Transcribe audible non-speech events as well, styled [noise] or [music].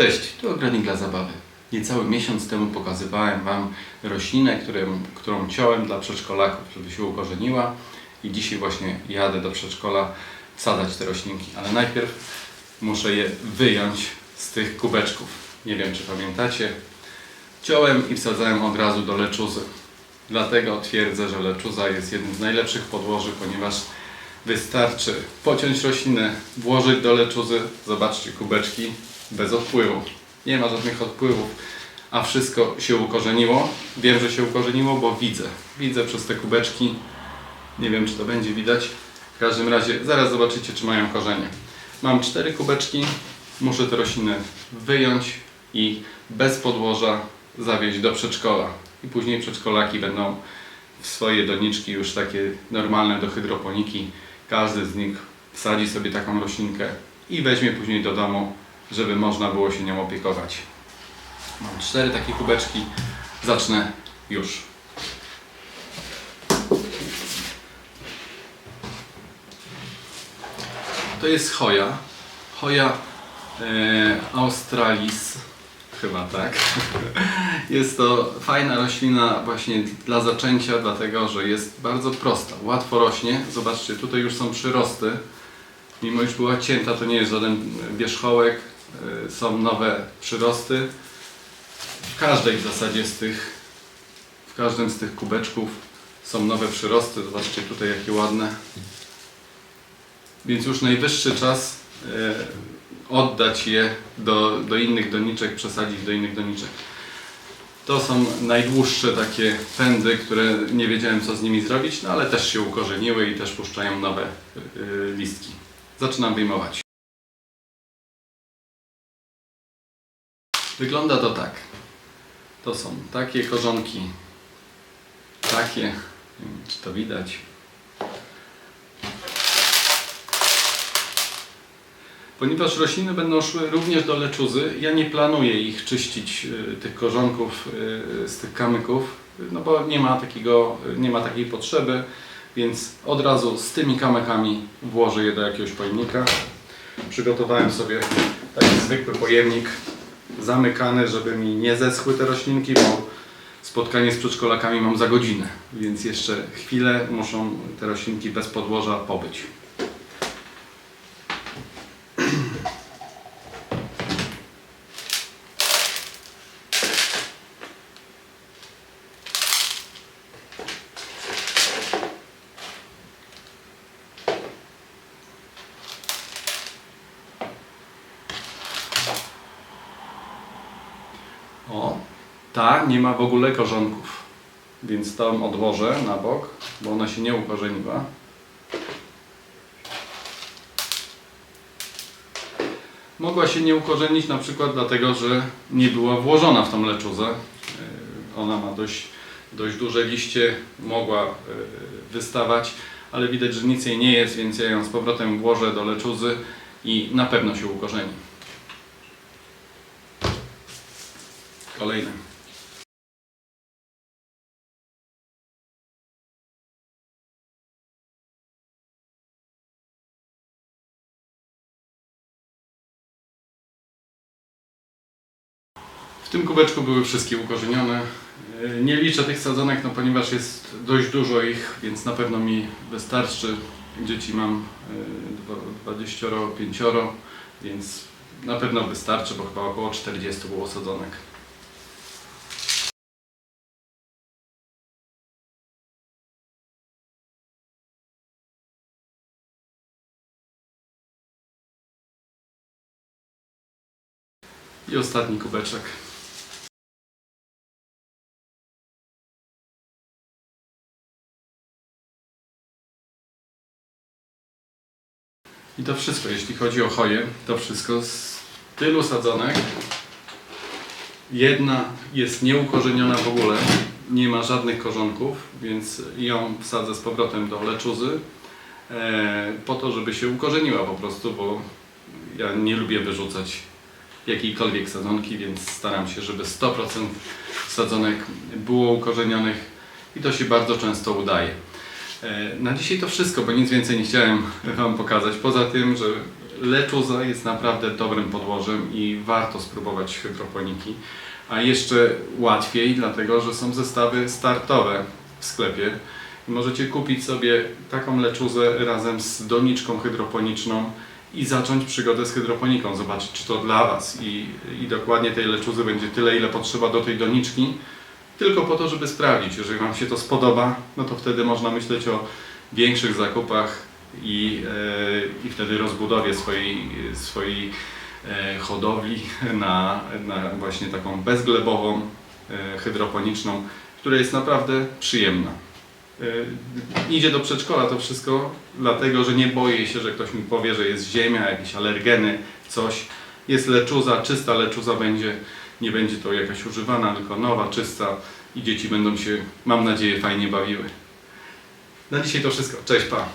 Cześć, tu Ogrodnik dla Zabawy. Niecały miesiąc temu pokazywałem Wam roślinę, którą, którą ciąłem dla przedszkolaków, żeby się ukorzeniła i dzisiaj właśnie jadę do przedszkola wsadzać te roślinki, ale najpierw muszę je wyjąć z tych kubeczków. Nie wiem, czy pamiętacie. Ciąłem i wsadzałem od razu do leczuzy. Dlatego twierdzę, że leczuza jest jednym z najlepszych podłoży, ponieważ wystarczy pociąć roślinę, włożyć do leczuzy, zobaczcie kubeczki, bez odpływu. Nie ma żadnych odpływów, a wszystko się ukorzeniło. Wiem, że się ukorzeniło, bo widzę. Widzę przez te kubeczki. Nie wiem, czy to będzie widać. W każdym razie zaraz zobaczycie, czy mają korzenie. Mam cztery kubeczki. Muszę te rośliny wyjąć i bez podłoża zawieźć do przedszkola. I później przedszkolaki będą w swoje doniczki już takie normalne do hydroponiki. Każdy z nich wsadzi sobie taką roślinkę i weźmie później do domu, żeby można było się nią opiekować. Mam cztery takie kubeczki. Zacznę już. To jest choja. Choja e, australis, chyba tak. [laughs] Jest to fajna roślina właśnie dla zaczęcia, dlatego że jest bardzo prosta, łatwo rośnie. Zobaczcie, tutaj już są przyrosty. Mimo iż była cięta, to nie jest żaden wierzchołek, są nowe przyrosty. W każdej w zasadzie z tych, w każdym z tych kubeczków są nowe przyrosty. Zobaczcie tutaj jakie ładne. Więc już najwyższy czas e, oddać je do, do innych doniczek, przesadzić do innych doniczek. To są najdłuższe takie pędy, które nie wiedziałem co z nimi zrobić, no ale też się ukorzeniły i też puszczają nowe y, listki. Zaczynam wyjmować. Wygląda to tak. To są takie korzonki. Takie. Nie wiem, czy to widać. Ponieważ rośliny będą szły również do leczuzy, ja nie planuję ich czyścić, y, tych korzonków y, z tych kamyków, no bo nie ma, takiego, nie ma takiej potrzeby, więc od razu z tymi kamykami włożę je do jakiegoś pojemnika. Przygotowałem sobie taki zwykły pojemnik zamykany, żeby mi nie zeschły te roślinki, bo spotkanie z przedszkolakami mam za godzinę, więc jeszcze chwilę muszą te roślinki bez podłoża pobyć. O, ta nie ma w ogóle korzonków, więc tą odłożę na bok, bo ona się nie ukorzeniła. Mogła się nie ukorzenić na przykład dlatego, że nie była włożona w tą leczuzę. Yy, Ona ma dość, dość duże liście, mogła yy, wystawać, ale widać, że nic jej nie jest, więc ja ją z powrotem włożę do leczuzy i na pewno się ukorzeni. Kolejne. W tym kubeczku były wszystkie ukorzenione. Yy, Nie liczę tych sadzonek, no ponieważ jest dość dużo ich, więc na pewno mi wystarczy. Dzieci mam yy, 25, więc na pewno wystarczy, bo chyba około 40 było sadzonek. I ostatni kubeczek. I to wszystko, jeśli chodzi o choję, to wszystko z tylu sadzonek. Jedna jest nieukorzeniona w ogóle, nie ma żadnych korzonków, więc ją wsadzę z powrotem do leczuzy e, po to, żeby się ukorzeniła po prostu, bo ja nie lubię wyrzucać jakiejkolwiek sadzonki, więc staram się, żeby 100% sadzonek było ukorzenionych i to się bardzo często udaje. E, Na dzisiaj to wszystko, bo nic więcej nie chciałem Wam pokazać. Poza tym, że leczuza jest naprawdę dobrym podłożem i warto spróbować hydroponiki. A jeszcze łatwiej, dlatego że są zestawy startowe w sklepie. Możecie kupić sobie taką leczuzę razem z doniczką hydroponiczną i zacząć przygodę z hydroponiką. Zobaczyć, czy to dla Was. I, I dokładnie tej leczuzy będzie tyle, ile potrzeba do tej doniczki. Tylko po to, żeby sprawdzić. Jeżeli Wam się to spodoba, no to wtedy można myśleć o większych zakupach i, e, i wtedy rozbudowie swojej, swojej e, hodowli na, na właśnie taką bezglebową, e, hydroponiczną, która jest naprawdę przyjemna. E, Idzie do przedszkola to wszystko, dlatego że nie boję się, że ktoś mi powie, że jest ziemia, jakieś alergeny, coś. Jest leczuza, czysta leczuza będzie, nie będzie to jakaś używana, tylko nowa, czysta i dzieci będą się, mam nadzieję, fajnie bawiły. Na dzisiaj to wszystko. Cześć, pa!